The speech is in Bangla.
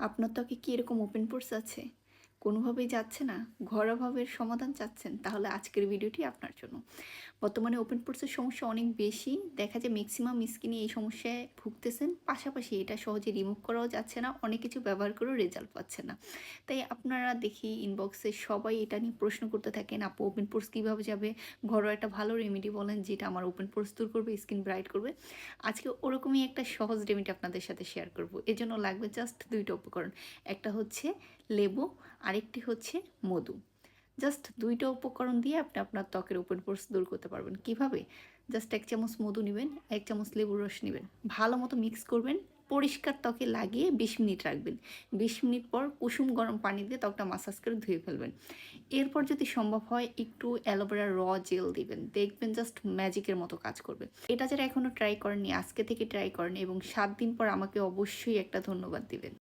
আপনার ত্বকে কি এরকম ওপেন পোর্স আছে? কোনোভাবেই যাচ্ছে না, ঘর অভাবের সমাধান চাচ্ছেন, তাহলে আজকের ভিডিওটি আপনার জন্য। বর্তমানে ওপেন পোর্সের সমস্যা অনেক বেশি, দেখা যায় ম্যাক্সিমাম স্কিনে এই সমস্যায় ভুগতেছেন, পাশাপাশি এটা সহজে রিমুভ করাও যাচ্ছে না, অনেক কিছু ব্যবহার করেও রেজাল্ট পাচ্ছে না। তাই আপনারা দেখি ইনবক্সে সবাই এটা নিয়ে প্রশ্ন করতে থাকেন, আপু ওপেন পোর্স কীভাবে যাবে? ঘরোয়া একটা ভালো রেমেডি বলেন, যেটা আমার ওপেন পোর্স দূর করবে স্কিন ব্রাইট করবে। আজকে ওরকমই একটা সহজ রেমেডি আপনাদের সাথে শেয়ার করব এজন্য লাগবে জাস্ট দুইটা উপকরণ। একটা হচ্ছে লেবু আরেকটি হচ্ছে মধু। জাস্ট দুইটা উপকরণ দিয়ে আপনি আপনার ত্বকের ওপেন পোর্স দূর করতে পারবেন। কীভাবে? জাস্ট এক চামচ মধু নেবেন, এক চামচ লেবুর রস নেবেন। ভালো মতো মিক্স করবেন, পরিষ্কার ত্বকে লাগিয়ে বিশ মিনিট রাখবেন। বিশ মিনিট পর কুসুম গরম পানি দিয়ে ত্বকটা মাসাজ করে ধুয়ে ফেলবেন। এরপর যদি সম্ভব হয়, একটু অ্যালোভেরা র জেল দিবেন। দেখবেন জাস্ট ম্যাজিকের মতো কাজ করবে। এটা যারা এখনও ট্রাই করেননি, আজকে থেকে ট্রাই করেন এবং সাত দিন পর আমাকে অবশ্যই একটা ধন্যবাদ দিবেন।